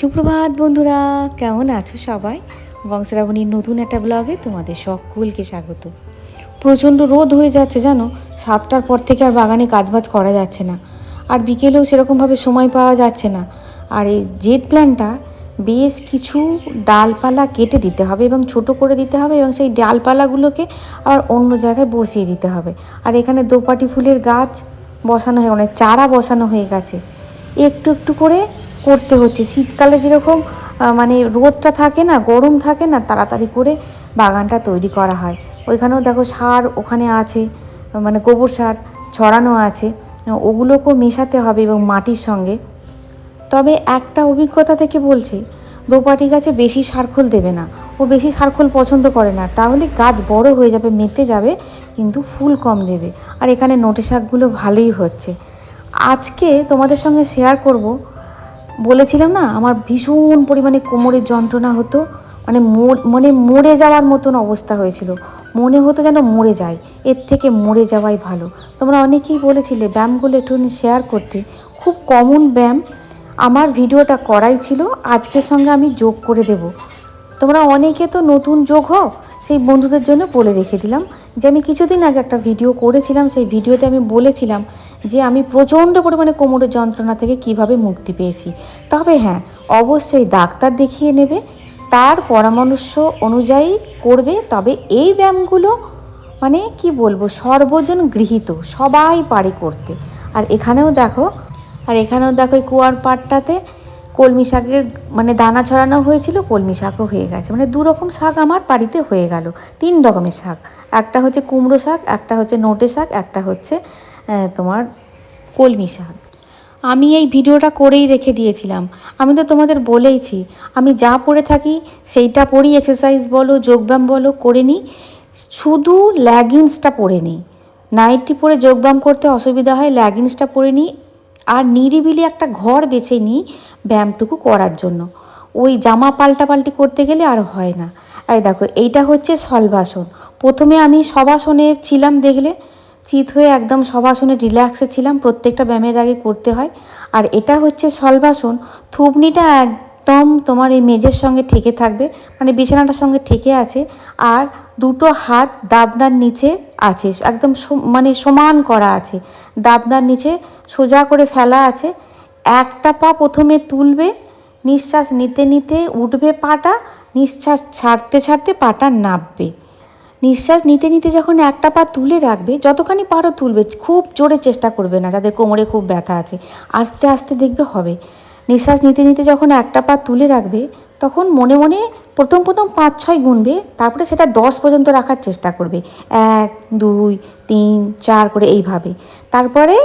সুপ্রভাত বন্ধুরা, কেমন আছো সবাই? বংশরাবণীর নতুন একটা ব্লগে তোমাদের সকলকে স্বাগত। প্রচণ্ড রোদ হয়ে যাচ্ছে জানো, সাতটার পর থেকে আর বাগানে কাজবাজ করা যাচ্ছে না। আর বিকেলেও সেরকমভাবে সময় পাওয়া যাচ্ছে না। আর এই জেট প্ল্যানটা বেশ কিছু ডালপালা কেটে দিতে হবে এবং ছোট করে দিতে হবে এবং সেই ডালপালাগুলোকে আবার অন্য জায়গায় বসিয়ে দিতে হবে। আর এখানে দোপাটি ফুলের গাছ বসানো হয়ে মানে চারা বসানো হয়ে গেছে। একটু একটু করে করতে হচ্ছে। শীতকালে যেরকম মানে রোদটা থাকে না, গরম থাকে না, তাড়াতাড়ি করে বাগানটা তৈরি করা হয়। ওইখানেও দেখো সার ওখানে আছে মানে গোবর সার ছড়ানো আছে, ওগুলোকেও মেশাতে হবে এবং মাটির সঙ্গে। তবে একটা অভিজ্ঞতা থেকে বলছি, দোপাটি গাছে বেশি সারখোল দেবে না। ও বেশি সারখোল পছন্দ করে না। তাহলে গাছ বড় হয়ে যাবে, মেতে যাবে, কিন্তু ফুল কম দেবে। আর এখানে নোটে শাকগুলো ভালোই হচ্ছে। আজকে তোমাদের সঙ্গে শেয়ার করব বলেছিলাম না, আমার ভীষণ পরিমাণে কোমরের যন্ত্রণা হতো মানে মানে মরে যাওয়ার মতন অবস্থা হয়েছিল। মনে হতো যেন মরে যায়, এর থেকে মরে যাওয়াই ভালো। তোমরা অনেকেই বলেছিলে ব্যায়ামগুলো একটু শেয়ার করতে। খুব কমন ব্যায়াম, আমার ভিডিওটা করাই ছিল, আজকের সঙ্গে আমি যোগ করে দেব। তোমরা অনেকে তো নতুন যোগ হও সেই বন্ধুদের জন্য বলে রেখে দিলাম যে আমি কিছুদিন আগে একটা ভিডিও করেছিলাম, সেই ভিডিওতে আমি বলেছিলাম যে আমি প্রচণ্ড পরিমাণে কোমরের যন্ত্রণা থেকে কীভাবে মুক্তি পেয়েছি। তবে হ্যাঁ অবশ্যই ডাক্তার দেখিয়ে নেবে, তার পরামর্শ অনুযায়ী করবে, তবে এই ব্যায়ামগুলো মানে কি বলব, সর্বজন গৃহীত, সবাই পারে করতে। আর এখানেও দেখো, আর এখানেও দেখো এই কুয়ার পাটটাতে কলমি শাকের মানে দানা ছড়ানো হয়েছিল, কলমি শাকও হয়ে গেছে। মানে দু রকম শাক আমার বাড়িতে হয়ে গেল। তিন রকমের শাক। একটা হচ্ছে কুমড়ো শাক, একটা হচ্ছে নোটে শাক, একটা হচ্ছে তোমার কলমি শাক। আমি এই ভিডিওটা করেই রেখে দিয়েছিলাম। আমি তো তোমাদের বলেইছি, আমি যা পড়ে থাকি সেইটা পড়ি এক্সারসাইজ বলো, যোগব্যায়াম বলো, করে নিই। শুধু ল্যাগিংসটা পরে নিই। নাইটটি পরে যোগব্যায়াম করতে অসুবিধা হয় ল্যাগিংসটা পরে নিই। আর নিরিবিলি একটা ঘর বেছে নিই ব্যায়ামটুকু করার জন্য। ওই জামা পাল্টাপাল্টি করতে গেলে আর হয় না। এই দেখো, এইটা হচ্ছে সলভাসন প্রথমে আমি সবাসনে ছিলাম দেখলে, চিত হয়ে একদম সবাসনে রিল্যাক্সে ছিলাম, প্রত্যেকটা ব্যায়ামের আগে করতে হয়। আর এটা হচ্ছে সলভাসন থুবনিটা একদম তোমার এই মেজের সঙ্গে ঠেকে থাকবে মানে বিছানাটার সঙ্গে ঠেকে আছে, আর দুটো হাত দাবনার নিচে আছে, একদম মানে সমান করা আছে, দাবনার নিচে সোজা করে ফেলা আছে, একটা পা প্রথমে তুলবে, নিঃশ্বাস নিতে নিতে উঠবে পাটা, নিঃশ্বাস ছাড়তে ছাড়তে পাটা নাববে, নিঃশ্বাস নিতে নিতে যখন একটা পা তুলে রাখবে, যতখানি পারো তুলবে, খুব জোরে চেষ্টা করবে না, যাদের কোমরে খুব ব্যথা আছে, আস্তে আস্তে দেখবে হবে নিঃশ্বাস নিতে নিতে যখন একটা পা তুলে রাখবে, তখন মনে মনে প্রথম প্রথম পাঁচ ছয় গুনবে, তারপরে সেটা দশ পর্যন্ত রাখার চেষ্টা করবে। এক, দুই, তিন, চার করে এইভাবে। তারপরে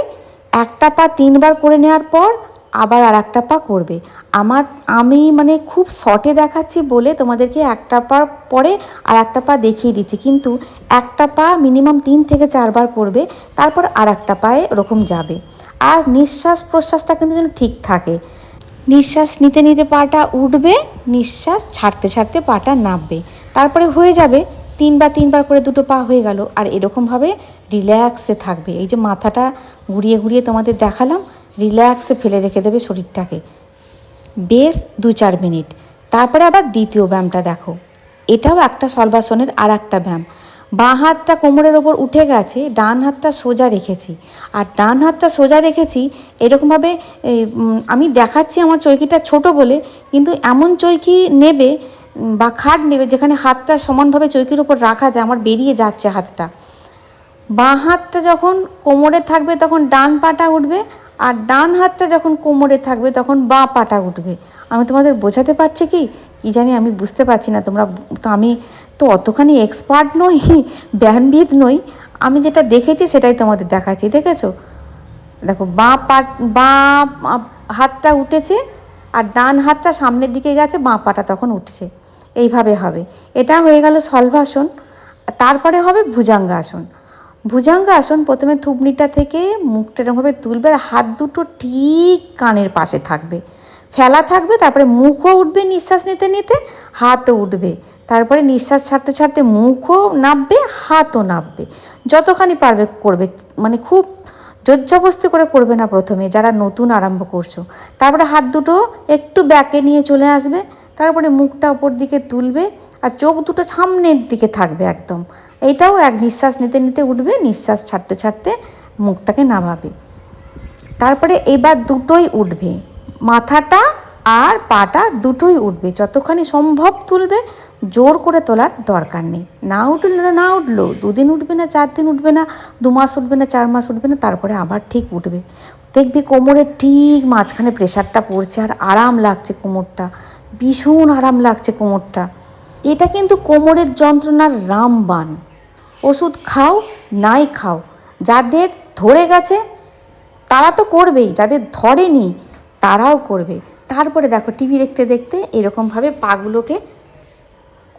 একটা পা তিনবার করে নেওয়ার পর আবার আর একটা পা করবে। আমার, আমি মানে খুব শর্টে দেখাচ্ছি বলে তোমাদেরকে একটা পা পরে আর একটা পা দেখিয়ে দিচ্ছি। কিন্তু একটা পা মিনিমাম তিন থেকে চারবার করবে, তারপর আর একটা পায়ে ওরকম যাবে। আর নিঃশ্বাস প্রশ্বাসটা কিন্তু যেন ঠিক থাকে। নিঃশ্বাস নিতে নিতে পাটা উঠবে, নিঃশ্বাস ছাড়তে ছাড়তে পাটা নামবে। তারপরে হয়ে যাবে, তিনবার তিনবার করে দুটো পা হয়ে গেল, আর এরকমভাবে রিল্যাক্সে থাকবে। এই যে মাথাটা ঘুরিয়ে ঘুরিয়ে তোমাদের দেখালাম, রিল্যাক্সে ফেলে রেখে দেবে শরীরটাকে। বেশ দু চার মিনিট। তারপরে আবার দ্বিতীয় ব্যায়ামটা দেখো। এটাও একটা সলভাসনের আর একটা ব্যায়াম। বাঁ হাতটা কোমরের ওপর উঠে গেছে, ডান হাতটা সোজা রেখেছি। আর ডান হাতটা সোজা রেখেছি, এরকমভাবে আমি দেখাচ্ছি আমার চৈকিটা ছোট বলে, কিন্তু এমন চৈকি নেবে বা খাট নেবে যেখানে হাতটা সমানভাবে চৈকির ওপর রাখা যায়, আমার বেরিয়ে যাচ্ছে হাতটা। বাঁ হাতটা যখন কোমরে থাকবে তখন ডান পাটা উঠবে আর ডান হাতটা যখন কোমরে থাকবে, তখন বাঁ পাটা উঠবে। আমি তোমাদের বোঝাতে পারছি কি? কি জানি আমি বুঝতে পারছি না। তোমরা তো আমি তো অতখানি এক্সপার্ট নই ব্যায়ামবিদ নই। আমি যেটা দেখেছি সেটাই তোমাদের দেখাচ্ছি, দেখেছ? দেখো, বাঁ পাট, বাঁ হাতটা উঠেছে আর ডান হাতটা সামনের দিকে গেছে, বাঁ পাটা তখন উঠছে। এইভাবে হবে। এটা হয়ে গেল সলভাসন তারপরে হবে ভুজাঙ্গাসন। ভুজাঙ্গাসন প্রথমে থুবনিটা থেকে মুখটা এরকমভাবে তুলবে আর হাত দুটো ঠিক কানের পাশে থাকবে। ফেলা থাকবে, তারপরে মুখও উঠবে নিঃশ্বাস নিতে নিতে, হাতও উঠবে। তারপরে নিঃশ্বাস ছাড়তে ছাড়তে মুখও নাববে, হাতও নাববে। যতখানি পারবে করবে মানে খুব জোরজবস্তি করে করবে না প্রথমে, যারা নতুন আরম্ভ করছ। তারপরে হাত দুটো একটু ব্যাকে নিয়ে চলে আসবে তারপরে মুখটা ওপর দিকে তুলবে আর চোখ দুটো সামনের দিকে থাকবে একদম। এইটাও এক নিঃশ্বাস নিতে নিতে উঠবে, নিঃশ্বাস ছাড়তে ছাড়তে মুখটাকে নামাবে। তারপরে এবার দুটোই উঠবে, মাথাটা আর পাটা দুটোই উঠবে। যতখানি সম্ভব তুলবে, জোর করে তোলার দরকার নেই। না উঠল না না উঠল, দুদিন উঠবে না, চার দিন উঠবে না, দু মাস উঠবে না, চার মাস উঠবে না, তারপরে আবার ঠিক উঠবে। দেখবি কোমরের ঠিক মাঝখানে প্রেশারটা পড়ছে আর আরাম লাগছে কোমরটা। ভীষণ আরাম লাগছে কোমরটা। এটা কিন্তু কোমরের যন্ত্রণার রামবান ওষুধ খাও, নাই খাও। যাদের ধরে গেছে, তারা তো করবেই। যাদের ধরেনি, তারাও করবে। তারপরে দেখো, টিভি দেখতে দেখতে এরকমভাবে পাগুলোকে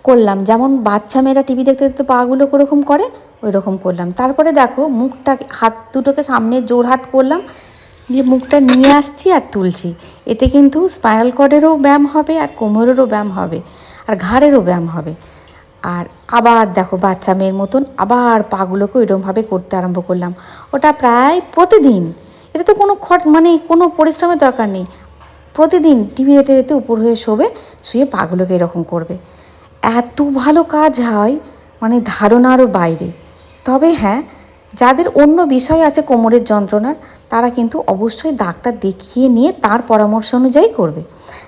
করলাম। যেমন বাচ্চা মেয়েরা টিভি দেখতে দেখতে পাগুলো ওরকম করে ওই রকম করলাম। তারপরে দেখো মুখটাকে হাত দুটোকে সামনে জোর হাত করলাম। দিয়ে মুখটা নিয়ে আসছি আর তুলছি। এতে কিন্তু স্পাইনাল কর্ডেরও ব্যায়াম হবে আর কোমরেরও ব্যায়াম হবে আর ঘাড়েরও ব্যায়াম হবে। আর আবার দেখো বাচ্চা মেয়ের মতন আবার পাগুলোকে ওইরকমভাবে করতে আরম্ভ করলাম। ওটা প্রায় প্রতিদিন। এটা তো কোনো খট মানে কোনো পরিশ্রমের দরকার নেই। প্রতিদিন টিভি দেখতে দেখতে উপর হয়ে শোবে, শুয়ে পাগুলোকে এরকম করবে। এত ভালো কাজ হয় মানে ধারণারও বাইরে। তবে হ্যাঁ যাদের অন্য বিষয় আছে কোমরের যন্ত্রণার, তারা কিন্তু অবশ্যই ডাক্তার দেখিয়ে নিয়ে তার পরামর্শ অনুযায়ী করবে।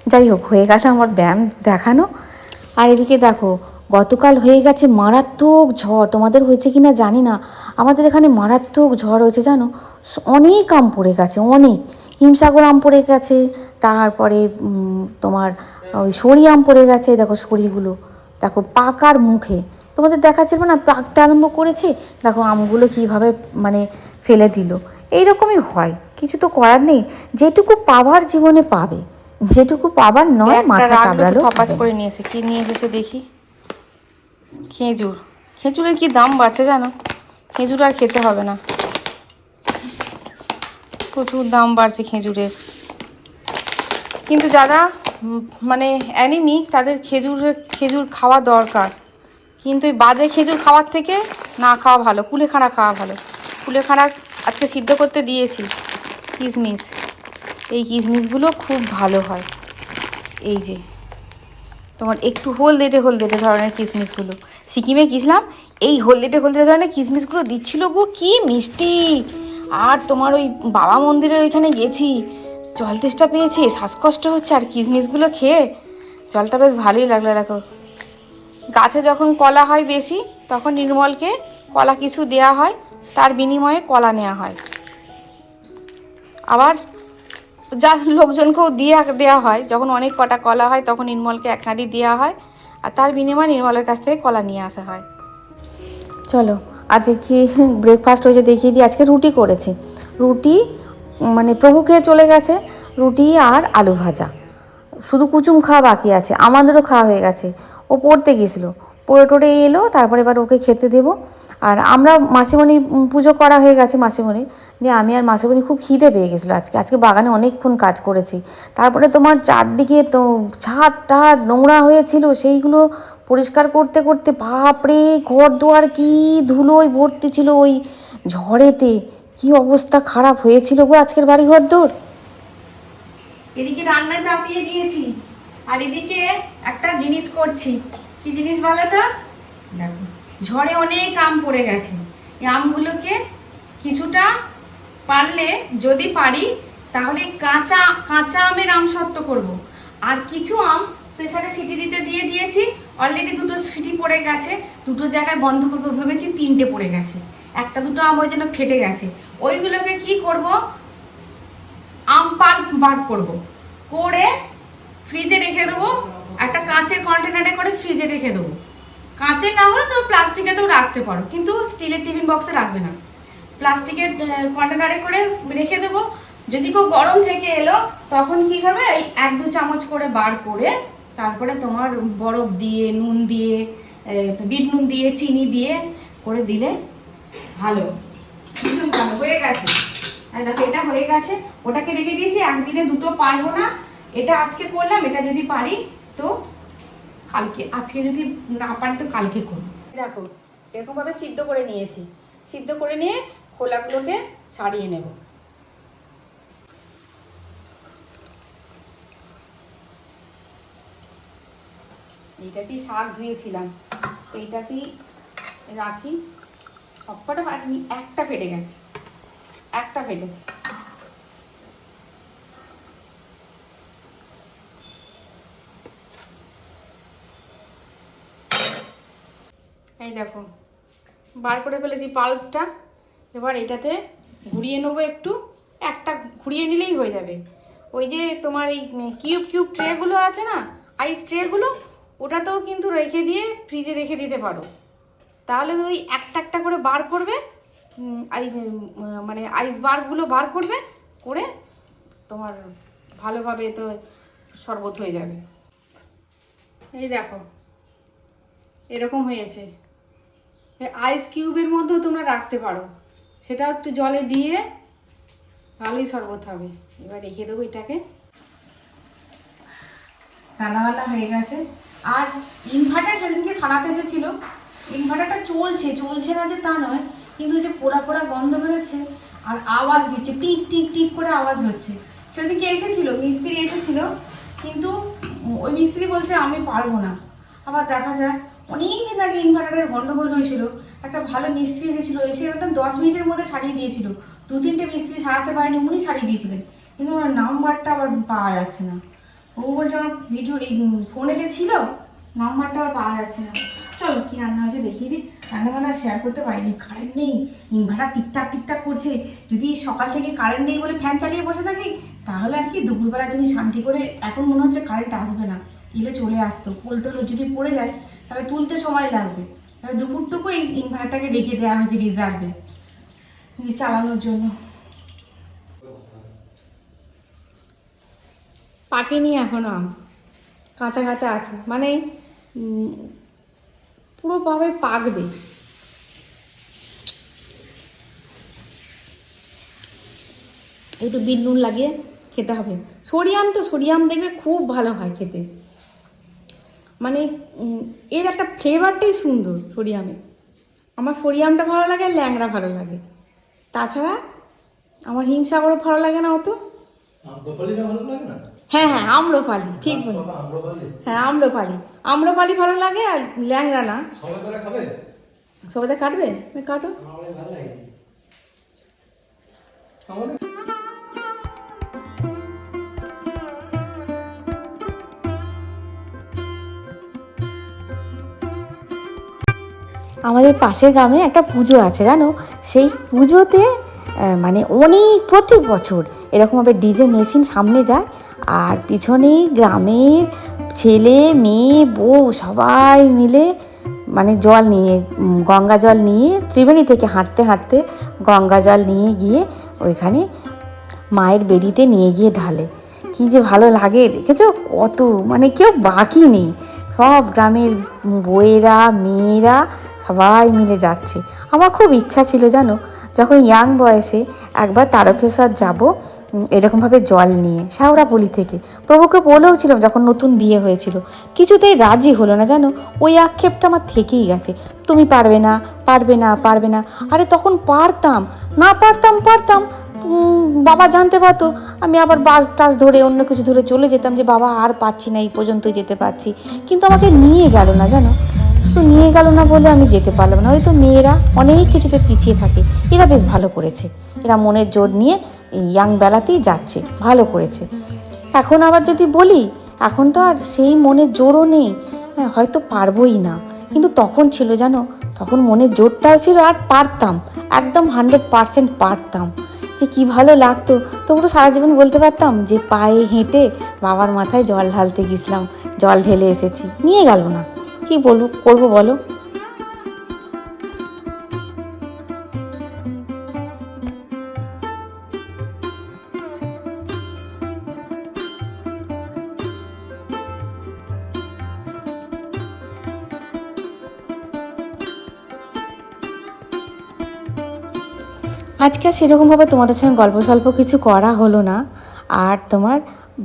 যাই হোক, হয়ে গেছে আমার ব্যায়াম দেখানো। আর এদিকে দেখো, গতকাল হয়ে গেছে মারাত্মক ঝড়। তোমাদের হয়েছে কি না জানি না। আমাদের এখানে মারাত্মক ঝড় হয়েছে, জানো? অনেক আম পড়ে গেছে, অনেক। হিমসাগর আম পড়ে গেছে, তারপরে তোমার ওই সরি আম পড়ে গেছে, দেখো সরিগুলো। দেখো, পাকার মুখে। তোমাদের দেখাচ্ছিল না? পাকতে আরম্ভ করেছে। দেখো আমগুলো কীভাবে মানে ফেলে দিল। এইরকমই হয়। কিছু তো করার নেই। যেটুকু পাবার জীবনে পাবে যেটুকু পাবার নয় মাথা চাপড়ালো থপাস করে নিয়ে এসে। কি নিয়ে এসেছে দেখি? খেজুর। খেজুরের কি দাম বাড়ছে জানো? খেজুর আর খেতে হবে না। প্রচুর দাম বাড়ছে খেজুরের। কিন্তু যারা মানে অ্যানিমিক তাদের খেজুরের খেজুর খাওয়া দরকার। কিন্তু এই বাজে খেজুর খাওয়ার থেকে না খাওয়া ভালো কুলেখাড়া খাওয়া ভালো। কুলেখাড়া আজকে সিদ্ধ করতে দিয়েছি কিশমিশ এই কিশমিশগুলো খুব ভালো হয়। এই যে, তোমার একটু হলদেটে হলদেটে ধরনের কিশমিশগুলো সিকিমে গেছিলাম এই হলদেটে হলদেটে ধরনের কিশমিশগুলো দিচ্ছিল গো, কি মিষ্টি! আর তোমার ওই বাবা মন্দিরের ওইখানে গেছি, জল তেষ্টা পেয়েছি, শ্বাসকষ্ট হচ্ছে আর কিশমিশগুলো খেয়ে, জলটা বেশ ভালোই লাগল, দেখো। গাছে যখন কলা হয় বেশি, তখন নির্মলকে কলা কিছু দেয়া হয়, তার বিনিময়ে কলা নেওয়া হয়। আবার যা লোকজনকেও দিয়ে দেওয়া হয়, যখন অনেক কটা কলা হয়, তখন নির্মলকে এক কাঁদি দেওয়া হয়, আর তার বিনিময়ে নির্মলের কাছ থেকে কলা নিয়ে আসা হয়। চলো, আজকে কি ব্রেকফাস্ট হয়েছে দেখিয়ে দিই। আজকে রুটি করেছি। রুটি মানে প্রভু খেয়ে চলে গেছে, রুটি আর আলু ভাজা। শুধু কুচুম খাওয়া বাকি আছে, আমাদেরও খাওয়া হয়ে গেছে। ও পড়তে গেছিল পড়ে টোড়ে এলো, তারপরে এবার ওকে খেতে দেবো। আর আমরা মাসিমণি পুজো করা হয়ে গেছে মাসিমণি দিয়ে আমি আর মাসিমণি খুব খিদে পেয়ে গেছিল আজকে। আজকে বাগানে অনেকক্ষণ কাজ করেছি। তারপরে তোমার চারদিকে তো ছাদ টাদ নোংরা হয়েছিল, সেইগুলো পরিষ্কার করতে করতে বাপরে, ঘর দুয়ার কি ধুলোয় ভর্তি ছিল ওই ঝড়েতে। কি অবস্থা খারাপ হয়েছিল গো আজকের বাড়ি ঘর দৌড় এদিকে রান্না চাপিয়ে দিয়েছি। আর এদিকে একটা জিনিস করছি। কি জিনিস বলো তো? দেখো। ঝড়ে অনেক আম পড়ে গেছে। এই আমগুলোকে কিছুটা পারলে যদি পারি তাহলে কাঁচা কাঁচা আমের আম সত্ত্ব করব। আর কিছু আম প্রেসারে সিটি দিতে দিয়ে দিয়েছি। অলরেডি দুটো সিটি পড়ে গেছে। দুটো জায়গায় বন্ধ করব ভেবেছি তিনটে পড়ে গেছে। একটা দুটো আম ওই জন্য ফেটে গেছে। ওইগুলোকে কি করব? আম পাল্প বার করব। করে ফ্রিজে রেখে দেবো, একটা কাঁচের কন্টেনারে করে ফ্রিজে রেখে দেবো। কাঁচে না হলে তো প্লাস্টিকেতেও রাখতে পারো, কিন্তু স্টিলের টিফিন বক্সে রাখবে না। প্লাস্টিকের কন্টেনারে করে রেখে দেবো। যদি কেউ গরম থেকে এলো, তখন কি করবে? এই এক দু চামচ করে বার করে তারপরে তোমার বরফ দিয়ে, নুন দিয়ে বিট নুন দিয়ে, চিনি দিয়ে করে দিলে ভালো। ভীষণ ভালো, হয়ে গেছে। আর দেখো, এটা হয়ে গেছে। ওটাকে রেখে দিয়েছি, একদিনে দুটো পারব না। এটা আজকে করলাম, এটা যদি পারি তো কালকে, আজকে যদি না পারি তো কালকে করব। দেখো, এরকমভাবে সিদ্ধ করে নিয়েছি। সিদ্ধ করে নিয়ে খোলাগুলোকে ছাড়িয়ে নেব। এইটাতেই শাক ধুয়েছিলাম। তো এইটাতেই রাখি। সবকটা একটা ফেটে গেছে। একটা ফেটেছে। এই দেখো, বার করে ফেলেছি পাল্পটা। এবার এটাতে ঘুরিয়ে নেব একটু। একটা ঘুরিয়ে নিলেই হয়ে যাবে। ওই যে তোমার এই কিউব কিউব ট্রেগুলো আছে না? আইস ট্রেগুলো ওটাতেও কিন্তু রেখে দিয়ে ফ্রিজে রেখে দিতে পারো। তাহলে ওই একটা একটা করে বার করবে আই মানে আইস বারগুলো বার করবে, করে তোমার ভালোভাবে তো শরবত হয়ে যাবে। এই দেখো, এরকম হয়েছে। আইস কিউবের মধ্যেও তোমরা রাখতে পারো। সেটা একটু জলে দিয়ে ভালোই শরবত হবে। এবার রেখে দেবো এটাকে। রান্নাবান্না হয়ে গেছে। আর ইনভার্টার সেদিনকে সারাতে এসেছিল। ইনভার্টারটা চলছে চলছে না যে তা নয়, কিন্তু যে পোড়া পোড়া গন্ধ বেরোচ্ছে আর আওয়াজ দিচ্ছে, টিক টিক টিক করে আওয়াজ হচ্ছে। সেদিনকে এসেছিল, মিস্ত্রি এসেছিল, কিন্তু ওই মিস্ত্রি বলছে, আমি পারব না। আবার দেখা যায় অনেক দিন আগে ইনভার্টারের গন্ডগোল হয়েছিল। একটা ভালো মিস্ত্রি এসেছিল এসে একদম দশ মিনিটের মধ্যে সারিয়ে দিয়েছিল। দু তিনটে মিস্ত্রি সারাতে পারেনি, উনি সারিয়ে দিয়েছিলেন। কিন্তু ওনার নাম্বারটা আবার পাওয়া যাচ্ছে না। ও বলছে আমার ভিডিও এই ফোনেতে ছিল, নাম্বারটা আবার পাওয়া যাচ্ছে না। চলো, কি রান্না হয়েছে দেখিয়ে দিই। রান্না বান্না শেয়ার করতে পারিনি কারেন্ট নেই। ইনভার্টার টিকটাক টিকটাক করছে। যদি সকাল থেকে কারেন্ট নেই বলে ফ্যান চালিয়ে বসে থাকি, তাহলে আর কি দুপুরবেলা তুমি শান্তি করে, এখন মনে হচ্ছে কারেন্ট আসবে না। এলে চলে আসতো। পোল টোল যদি পড়ে যায়। তাহলে তুলতে সময় লাগবে। তবে দুপুরটুকু এই ইনভার্টারটাকে রেখে দেওয়া হয়েছে রিজার্ভে চালানোর জন্য। পাকেনি এখনও আম। কাঁচা কাঁচা আছে। মানে পুরোভাবে পাকবে। একটু বিট নুন লাগিয়ে খেতে হবে। সরিয়াম তো সরিয়াম দেখবে খুব ভালো হয় খেতে। মানে এর একটা ফ্লেভারটাই সুন্দর সরিয়ামে। আমার সরিয়ামটা ভালো লাগে আর ল্যাংড়া ভালো লাগে। তাছাড়া আমার হিমসাগরও ভালো লাগে না অত। হ্যাঁ হ্যাঁ আম্রপালি ঠিক বলি হ্যাঁ আম্রপালি। আম্রপালি ভালো লাগে আর ল্যাংড়া না। সবাই কাটবে? কাটো। আমাদের পাশের গ্রামে একটা পুজো আছে, জানো? সেই পুজোতে মানে অনেক প্রতি বছর এরকমভাবে ডিজে মেশিন সামনে যায় আর পিছনেই গ্রামের ছেলে, মেয়ে, বউ সবাই মিলে মানে জল নিয়ে গঙ্গা জল নিয়ে ত্রিবেণী থেকে হাঁটতে হাঁটতে গঙ্গা জল নিয়ে গিয়ে ওইখানে মায়ের বেদিতে নিয়ে গিয়ে ঢালে। কি যে ভালো লাগে, দেখেছ? কত মানে কেউ বাকি নেই। সব গ্রামের বইয়েরা মেয়েরা সবাই মিলে যাচ্ছে। আমার খুব ইচ্ছা ছিল জানো, যখন ইয়াং বয়সে একবার তারকেশ্বর যাব এরকমভাবে জল নিয়ে শাওড়াপলি থেকে। প্রভুকে বলেও ছিলাম যখন নতুন বিয়ে হয়েছিল, কিছুতেই রাজি হলো না জানো, ওই আক্ষেপটা আমার থেকেই গেছে। তুমি পারবে না পারবে না পারবে না। আরে তখন পারতাম, না পারতাম পারতাম বাবা জানতে পারতো, আমি আবার বাস টাস ধরে অন্য কিছু ধরে চলে যেতাম যে বাবা আর পারছি না, এই পর্যন্ত যেতে পারছি। কিন্তু আমাকে নিয়ে গেল না জানো। শুধু নিয়ে গেল না বলে আমি যেতে পারলাম না। হয়তো মেয়েরা অনেক কিছুতে পিছিয়ে থাকে। এরা বেশ ভালো করেছে। এরা মনের জোর নিয়ে এই ইয়াং বেলাতেই যাচ্ছে। ভালো করেছে। এখন আবার যদি বলি, এখন তো আর সেই মনের জোরও নেই। হ্যাঁ হয়তো পারবোই না। কিন্তু তখন ছিল জানো? তখন মনের জোরটাও ছিল আর পারতাম। একদম হান্ড্রেড পারসেন্ট পারতাম। যে কী ভালো লাগতো। তবু তো সারা জীবন বলতে পারতাম যে পায়ে হেঁটে বাবার মাথায় জল ঢালতে গেছিলাম। জল ঢেলে এসেছি। নিয়ে গেল না। কি বলব, করব বলো? আজকে আর সেরকমভাবে তোমাদের সঙ্গে গল্প সল্প কিছু করা হলো না। আর তোমার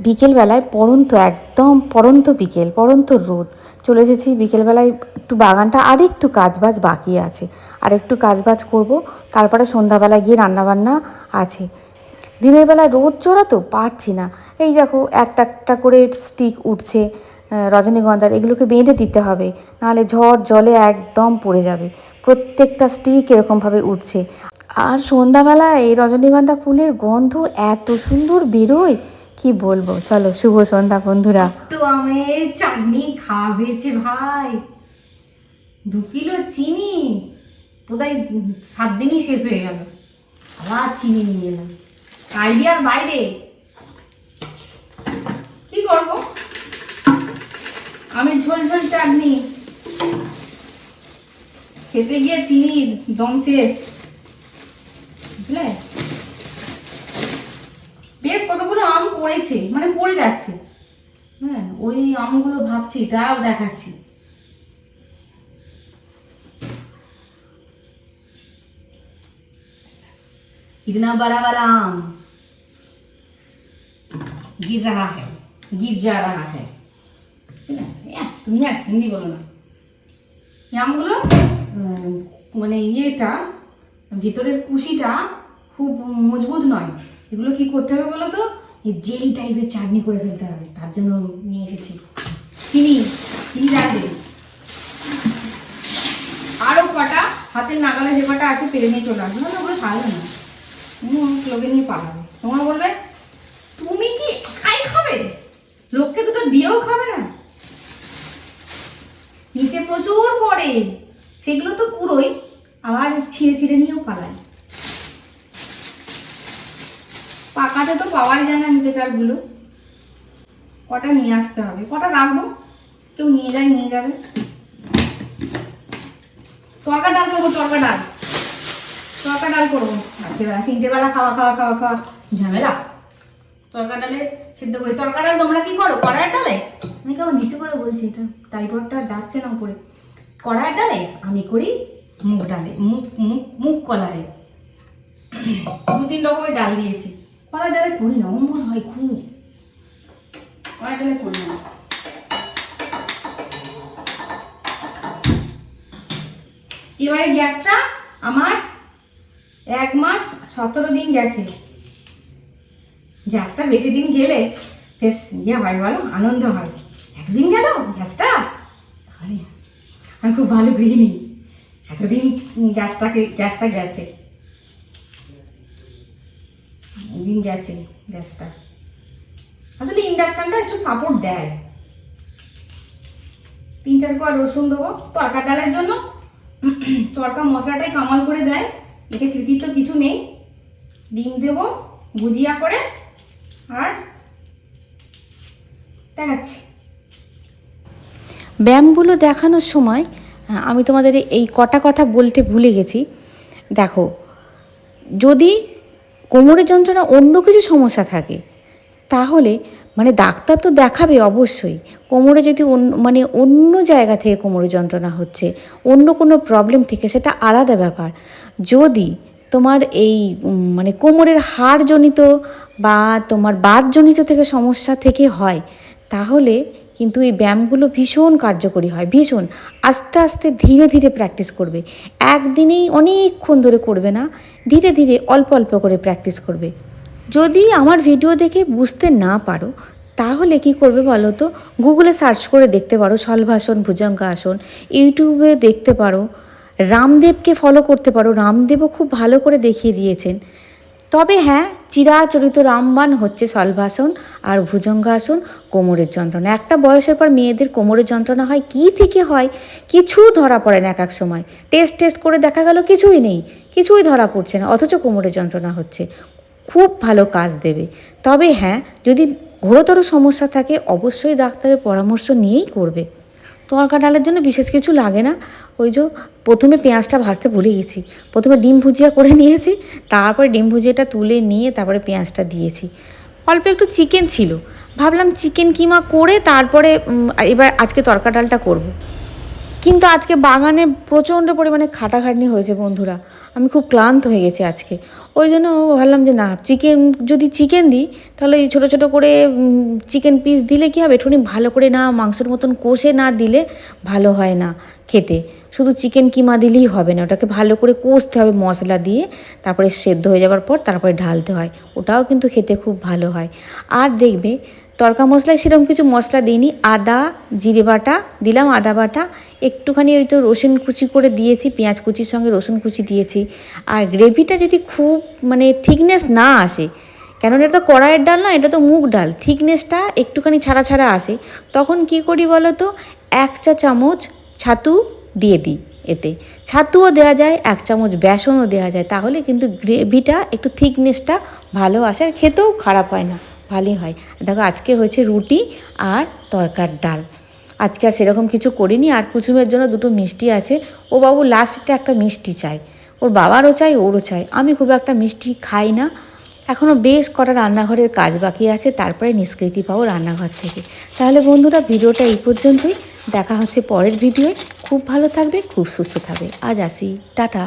বিকেলবেলায় পড়ন্ত, একদম পড়ন্ত বিকেল, পড়ন্ত রোদ। চলে এসেছি, বিকেলবেলায় একটু বাগানটা, আর একটু কাজবাজ বাকি আছে। আর একটু কাজবাজ করব, তারপরে সন্ধ্যাবেলায় গিয়ে রান্নাবান্না আছে। দিনের বেলা রোদ চড়া তো, পারছি না। এই দেখো, একটা একটা করে স্টিক উঠছে রজনীগন্ধার, এগুলোকে বেঁধে দিতে হবে, নাহলে ঝড় জলে একদম পড়ে যাবে। প্রত্যেকটা স্টিক এরকমভাবে উঠছে। আর সন্ধ্যাবেলা এই রজনীগন্ধা ফুলের গন্ধ এত সুন্দর বেরোয় কি বলব? চলো, শুভ সন্ধ্যা বন্ধুরা। তো আমের চাটনি খাওয়া হয়েছে ভাই। দু কিলো চিনি। বোধহয় সাত দিনই শেষ হয়ে গেল। আবার চিনি নিয়ে এলাম। আইডিয়ার বাইরে। কি করব? আমি ঝোল ঝোল চাটনি। খেতে গিয়ে চিনির দম শেষ বুঝলে বেশ কতগুলো আম পড়েছে মানে পড়ে যাচ্ছে হ্যাঁ ওই আমগুলো ভাবছি তারাও দেখাচ্ছি इतना बड़ा बड़ा आम गिर रहा है गिर जा रहा है ঠিক আছে? এহ, তুমি আর হিন্দি বলো না এই আমগুলো উম, মানে ইয়েটা ভিতরের কুশিটা খুব মজবুত নয় এগুলো কি করতে হবে বলো তো এই জেলি টাইপের চাটনি করে ফেলতে হবে, তার জন্য নিয়ে এসেছি। চিনি চিনি রাখবে আরও কটা, হাতের নাগালে যে কটা আছে পেরে নিয়ে চলে আসবে, না ওগুলো থাকবে না। তুমি অনেক লোকে নিয়ে পালাবে। তোমরা বলবে, তুমি কি একাই খাবে? লোককে দুটো দিয়েও খাবে না? নিচে প্রচুর পড়ে। সেগুলো তো পুরোই, আবার ছিঁড়ে ছিঁড়ে নিয়েও পালায়। পাকাতে তো পাওয়াই যায় না নিচে চালগুলো কটা নিয়ে আসতে হবে? কটা রাখব? কেউ নিয়ে যায়, নিয়ে যাবে। তরকা ডাল করব, তরকা ডাল। তরকা ডাল করব। তিনটে বেলা খাওয়া খাওয়া খাওয়া খাওয়া। ঝামেলা। তরকা ডালে সিদ্ধ করি, তরকা ডাল তোমরা কি করো? কড়াইয়ের ডালে? আমি কেমন নিচে করে বলছি এটা? টাইপডটা যাচ্ছে না উপরে। কড়াইয়ের ডালে আমি করি মুগ ডালে, মুগ মুগ মুগ কলারে। দু তিন রকমের ডাল দিয়েছি। কলার ডালে করি না, অম্বল হয় খুব। কলার ডালে করি না। এবারে গ্যাসটা আমার এক মাস সতেরো দিন গেছে। গ্যাসটা বেশি দিন গেলে বেশ ইয়ে হয়, বলো, আনন্দ হয়। এতদিন গেল গ্যাসটা? তাহলে আমি খুব ভালো গৃহিণী এতদিন গ্যাসটাকে, গ্যাসটা গেছে। দিন গেছে গ্যাসটা। আসলে ইন্ডাকশানটা একটু সাপোর্ট দেয়। তিন চার কোয়া রসুন দেবো, তরকার ডালের জন্য। তরকা মশলাটাই কামাল করে দেয় এটা কৃতিত্ব কিছু নেই। ডিম দেবো ভুজিয়া করে, আর দেখাচ্ছি। ব্যায়ামগুলো দেখানোর সময়, আমি তোমাদের এই কটা কথা বলতে ভুলে গেছি। দেখো, যদি কোমরের যন্ত্রণা অন্য কিছু সমস্যা থাকে। তাহলে মানে ডাক্তার তো দেখাবে অবশ্যই। কোমরে যদি অন্য মানে অন্য জায়গা থেকে কোমরে যন্ত্রণা হচ্ছে, অন্য কোনো প্রবলেম থেকে, সেটা আলাদা ব্যাপার। যদি তোমার এই মানে কোমরের হাড়জনিত বা তোমার বাতজনিত থেকে সমস্যা থেকে হয়, তাহলে কিন্তু এই ব্যায়ামগুলো ভীষণ কার্যকরী হয়, ভীষণ। আস্তে আস্তে ধীরে ধীরে প্র্যাকটিস করবে। একদিনেই অনেকক্ষণ ধরে করবে না, ধীরে ধীরে অল্প অল্প করে প্র্যাকটিস করবে। যদি আমার ভিডিও দেখে বুঝতে না পারো, তাহলে কি করবে বলো তো? গুগলে সার্চ করে দেখতে পারো শলভাসন ভুজঙ্গাসন ইউটিউবে দেখতে পারো। রামদেবকে ফলো করতে পারো। রামদেবও খুব ভালো করে দেখিয়ে দিয়েছেন। তবে হ্যাঁ চিরাচরিত রামবান হচ্ছে শলভাসন আর ভুজঙ্গাসন কোমরের যন্ত্রণা। একটা বয়সের পর মেয়েদের কোমরের যন্ত্রণা হয়, কী থেকে হয়? কিছু ধরা পড়ে না এক এক সময়। টেস্ট টেস্ট করে দেখা গেল কিছুই নেই, কিছুই ধরা পড়ছে না, অথচ কোমরের যন্ত্রণা হচ্ছে। খুব ভালো কাজ দেবে। তবে হ্যাঁ যদি ঘোরতর সমস্যা থাকে, অবশ্যই ডাক্তারের পরামর্শ নিয়েই করবে। তরকা ডালের জন্য বিশেষ কিছু লাগে না। ওই যে প্রথমে পেঁয়াজটা ভাজতে ভুলে গেছি। প্রথমে ডিম ভুজিয়া করে নিয়েছি, তারপরে ডিম ভুজিয়াটা তুলে নিয়ে তারপরে পেঁয়াজটা দিয়েছি। অল্প একটু চিকেন ছিল। ভাবলাম চিকেন কিমা করে তারপরে এবার আজকে তরকা ডালটা করব। কিন্তু আজকে বাগানে প্রচণ্ড পরিমাণে খাটাখাটনি হয়েছে বন্ধুরা। আমি খুব ক্লান্ত হয়ে গেছি আজকে। ওই জন্য ভাবলাম যে না, চিকেন যদি চিকেন দিই, তাহলে এই ছোটো ছোটো করে চিকেন পিস দিলে কী হবে? একটুখানি ভালো করে না, মাংসের মতন কষে না দিলে ভালো হয় না খেতে। শুধু চিকেন কিমা দিলেই হবে না, ওটাকে ভালো করে কষতে হবে মশলা দিয়ে, তারপরে সেদ্ধ হয়ে যাওয়ার পর তারপরে ঢালতে হয়। ওটাও কিন্তু খেতে খুব ভালো হয়। আর দেখবে তড়কা মশলায় সেরকম কিছু মশলা দিইনি। আদা, জিরে বাটা, দিলাম আদা বাটা। একটুখানি ওই তো রসুন কুচি করে দিয়েছি, পেঁয়াজ কুচির সঙ্গে রসুন কুচি দিয়েছি। আর গ্রেভিটা যদি খুব মানে থিকনেস না আসে, কেননা এটা তো কড়াইয়ের ডাল না, এটা তো মুগ ডাল থিকনেসটা একটুখানি ছাড়া ছাড়া আসে, তখন কি করি বলো তো, এক চা চামচ ছাতু দিয়ে দিই এতে। ছাতুও দেওয়া যায়, এক চামচ বেসনও দেওয়া যায়, তাহলে কিন্তু গ্রেভিটা একটু থিকনেসটা ভালো আসে, আর খেতেও খারাপ হয় না। ভালোই হয়। দেখো, আজকে হয়েছে রুটি আর তরকার ডাল। আজকে আর সেরকম কিছু করিনি। আর কুসুমের জন্য দুটো মিষ্টি আছে। ও বাবু, লাস্টে একটা মিষ্টি চাই। ওর বাবারও চাই, ওরও চাই। আমি খুব একটা মিষ্টি খাই না। এখনও বেশ কটা রান্নাঘরের কাজ বাকি আছে। তারপরে নিষ্কৃতি পাবো রান্নাঘর থেকে। তাহলে বন্ধুরা, ভিডিওটা এই পর্যন্তই। দেখা হচ্ছে পরের ভিডিওয়। খুব ভালো থাকবে, খুব সুস্থ থাকবে। আজ আসি। টাটা।